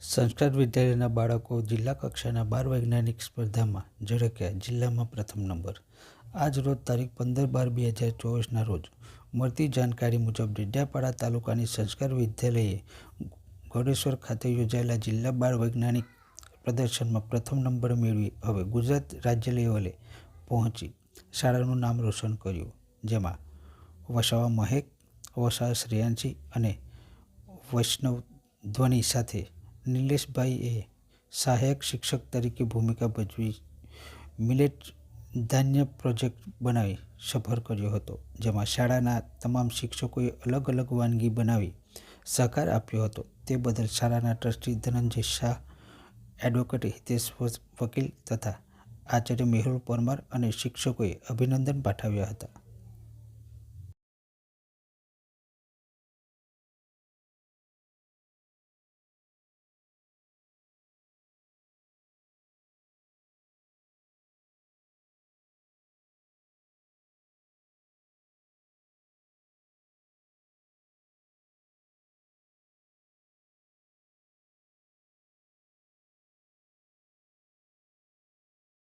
સંસ્કાર વિદ્યાલયના બાળકો જિલ્લા કક્ષાના બાર વૈજ્ઞાનિક સ્પર્ધામાં ઝળક્યા જિલ્લામાં પ્રથમ નંબર. આજ રોજ તારીખ પંદર બાર બે હજાર ચોવીસના રોજ મળતી જાણકારી મુજબ ડેડિયાપાડા તાલુકાની સંસ્કાર વિદ્યાલયે ઘોડેશ્વર ખાતે યોજાયેલા જિલ્લા બાળ વૈજ્ઞાનિક પ્રદર્શનમાં પ્રથમ નંબર મેળવી હવે ગુજરાત રાજ્ય લેવલે પહોંચી શાળાનું નામ રોશન કર્યું, જેમાં વસાવા મહેક, વસાવા શ્રેયાંશી અને વૈષ્ણવ ધ્વનિ સાથે નિલેશભાઈએ સહાયક શિક્ષક તરીકે ભૂમિકા ભજવી મિલેટ ધાન્ય પ્રોજેક્ટ બનાવી સફળ કર્યો હતો, જેમાં શાળાના તમામ શિક્ષકોએ અલગ અલગ વાનગી બનાવી સહકાર આપ્યો હતો. તે બદલ શાળાના ટ્રસ્ટી ધનંજય શાહ, એડવોકેટ હિતેશ વકીલ તથા આચાર્ય મેહુલ પરમાર અને શિક્ષકોએ અભિનંદન પાઠવ્યા હતા.